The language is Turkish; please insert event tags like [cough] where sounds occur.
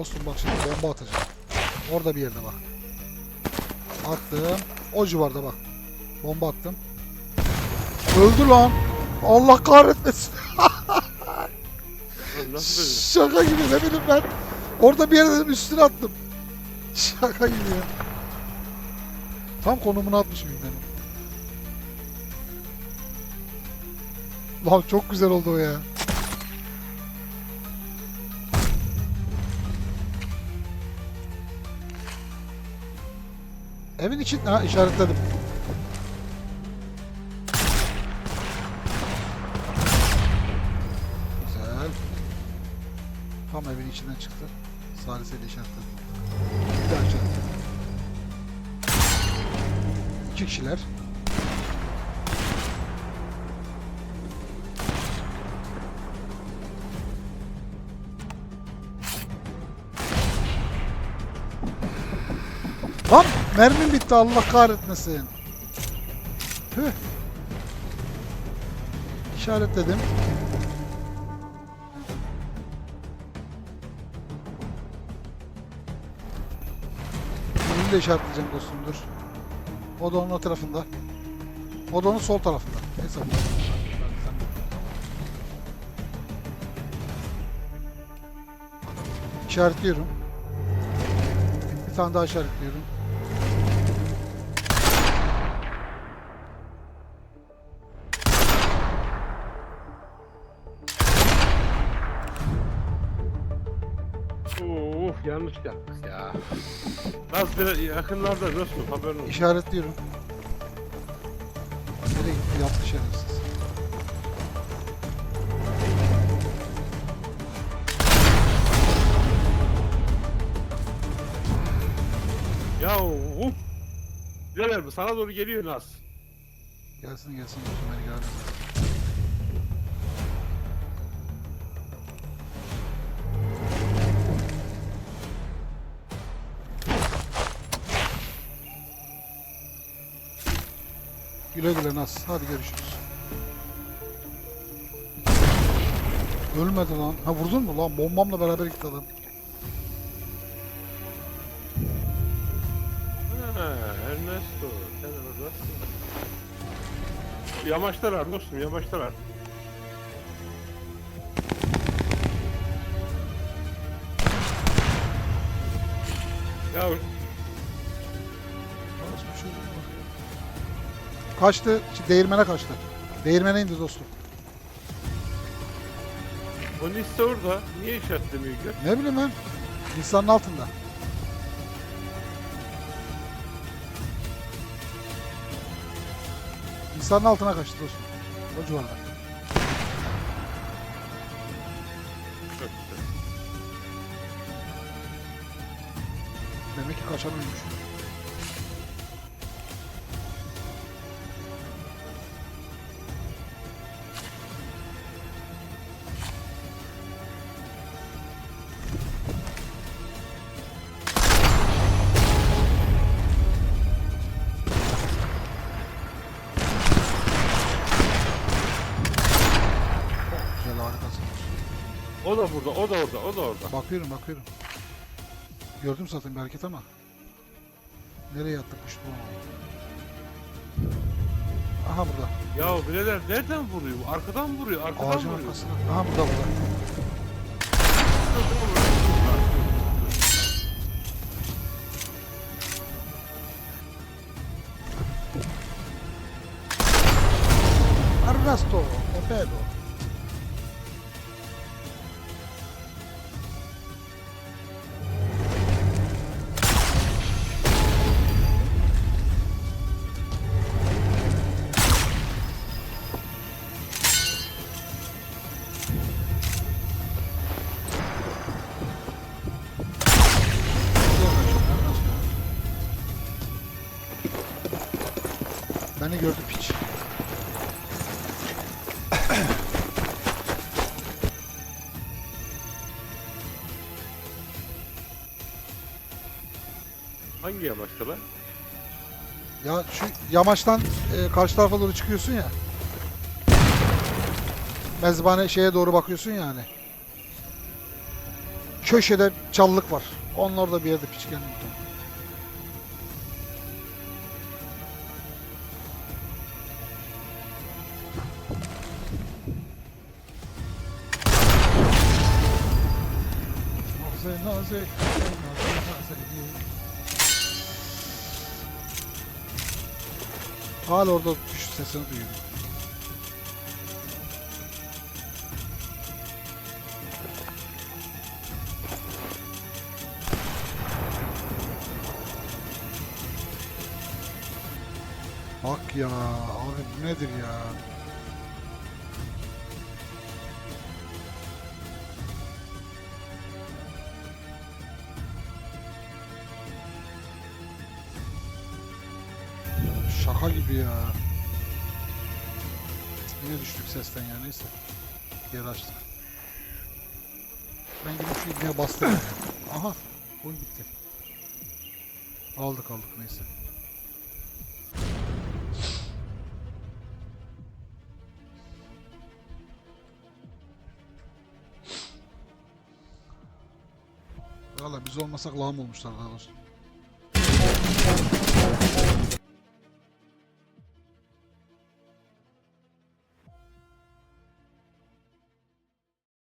Dostum bak şimdi bomba atacağım. Orada bir yerde bak. Attım. O civarda bak. Bomba attım. Öldü lan. Allah kahretmesin. Nasıl? [laughs] Şaka gibi ne bileyim ben. Orada bir yere dedim üstüne attım. [laughs] Şaka gibi ya. Tam konumunu atmışım benim. Lan çok güzel oldu o ya. Evin için ha işaretledim. Güzel. Tam evin içinden çıktı. Saliseyle işaretledim. Bir daha işaretledim. İki kişiler. Mermim bitti Allah kahretmesin. Tüh. İşaretledim. Bunu da işaretleyeceğim dostum dur. O da onun o tarafında. O da onun sol tarafında. Bu. İşaretliyorum. Bir tane daha işaretliyorum. Yanlış yaptık ya. Biraz biraz yakınlarda dostum haberin olsun. İşaretliyorum. Nereye gitti? Yaptı şerefsiz. Ya uf. Birader bu sana doğru geliyor Naz. Gelsin gelsin. dostum, beni gelmez. Güle güle Naz. Hadi görüşürüz. Ölmedi lan. Ha vurdun mu lan? Bombamla beraber gitti adam. Ha, Ernesto. Sen oradasın. Yamaçtalar dostum yamaçtalar. Ya Kaçtı. Değirmene kaçtı. Değirmene indi dostum. o liste orada. Niye işaretlemiyor ki? Ne bileyim ben. İnsanın altında. İnsanın altına kaçtı dostum. O civarda. Demek ki kaçan ölmüş. O da burada, o da orada, o da orada. Bakıyorum bakıyorum. Gördüm zaten bir hareket ama. Nereye attık kuş bu? Aha burada. Ya birader nereden vuruyor? Arkadan vuruyor, arkadan Ağacın vuruyor. arkasına. Aha burada burada. Ernesto, Beni gördü piç. Hangi yamaçta lan? Ya şu yamaçtan e, karşı tarafa doğru çıkıyorsun ya. Mezbane şeye doğru bakıyorsun ya hani. köşede çalılık var. Onlar da bir yerde piç gelmiyor. Naze naze naze naze Hala orada düş sesini duyuyorum. Bak ya abi bu nedir ya? Şaka gibi ya. Yine düştük sesten ya neyse. Geri açtık. Ben gidip şu ibneye bastım. Aha. Oyun bitti. Aldık aldık neyse. Valla biz olmasak lağım olmuşlar daha doğrusu.